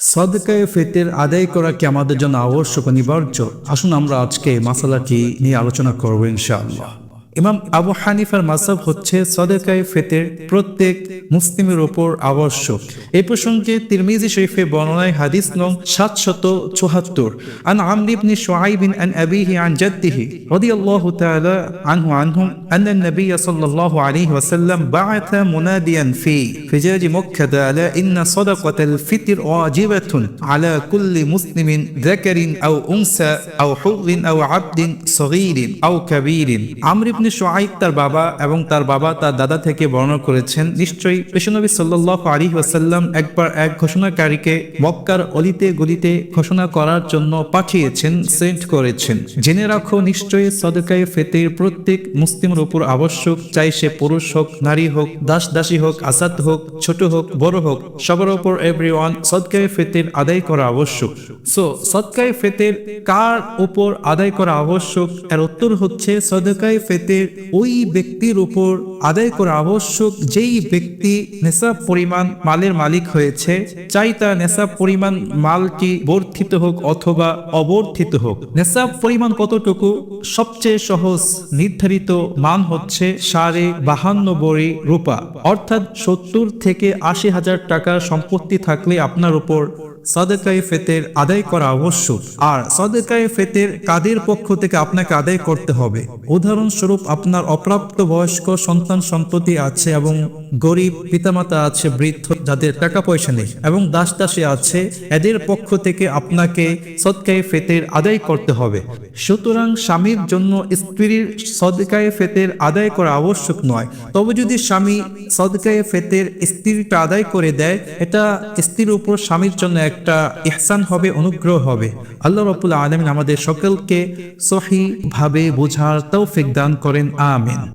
সদকায়ে ফেতের আদায় করা কি আমাদের জন্য আবশ্যক অনিবার্য আসুন আমরা আজকে মাসালাটি নিয়ে আলোচনা করব ইনশাআল্লাহ। ইমাম আবু হানিফার মাসাব হচ্ছে সদকায়ে ফেতের প্রত্যেক মুসলিমের ওপর আবশ্যক এই প্রসঙ্গে তিরমিজি শরীফে বর্ণনায় হাদিস নং সাতশত চুহাত্তর আন আমরি ইবনে শুআইব আন আবিহি আন জাদ্দিহি রাদিয়াল্লাহু তাআলা আনহু আনহুম أن النبي صلى الله عليه وسلم بعث مناديا في فجاج مكة على إن صدقة الفطر واجبة على كل مسلم ذكر أو أنثى أو حر أو عبد صغير أو كبير আমর ইবনে শুআইব তার বাবা এবং তার বাবা তার দাদা থেকে বর্ণনা করেছেন, নিশ্চয়ই বিশ্বনবী সাল্লাল্লাহু আলাইহি ওয়াসাল্লাম একবার এক ঘোষণাকারীকে মক্কার অলিতে গলিতে ঘোষণা করার জন্য পাঠিয়েছেন সেন্ট করেছেন। জেনে রাখো, নিশ্চয়ই সদকায়ে ফেতের প্রত্যেক মুসলিমের উপর আবশ্যক, চাই সে পুরুষ হোক, নারী হোক দাস দাসী হোক আসাদ হোক, ছোট হোক, বড় হোক, সবার উপর এভরিওয়ান সদকায়ে ফেতের আদায় করা আবশ্যক। সো সদকায়ে ফেতের কার উপর আদায় করা আবশ্যক? এর উত্তর হচ্ছে, সদকায়ে ফেতের ওই ব্যক্তির উপর আদায় করা আবশ্যক যেই ব্যক্তি নেশাব পরিমাণ মালের মালিক হয়েছে, চাই তার নেশাব পরিমাণ মালটি বর্ধিত হোক অথবা অবর্ধিত হোক। নেশাব পরিমাণ কতটুকু? সবচেয়ে সহজ নির্ধারিত মান হচ্ছে সাড়ে বাহান্ন বড়ি রূপা। অর্থাৎ সত্তর থেকে আশি হাজার টাকার সম্পত্তি থাকলে আপনার উপর সদকায়ে ফেতের আদায় করা আবশ্যক। আর সদেকায় ফেতের কাদের পক্ষ থেকে আপনাকে আদায় করতে হবে? উদাহরণস্বরূপ আপনার অপ্রাপ্ত বয়স্ক সন্তান সন্ততি আছে এবং গরিব পিতামাতা আছে, বৃদ্ধ, যাদের টাকা পয়সা নেই এবং দাস দাসে আছে, এদের পক্ষ থেকে আপনাকে সদকায়ে ফেতের আদায় করতে হবে। সুতরাং স্বামীর জন্য স্ত্রীর সদকায়ে ফেতের আদায় করা আবশ্যক নয়। তবে যদি স্বামী সদকায়ে ফেতের স্ত্রীটা আদায় করে দেয়, এটা স্ত্রীর উপর স্বামীর জন্য একটা ইহসান হবে, অনুগ্রহ হবে। আল্লাহ রবুল্লা আলমিন আমাদের সকলকে সহি ভাবে বোঝার তৌফিক দান করেন, আমিন।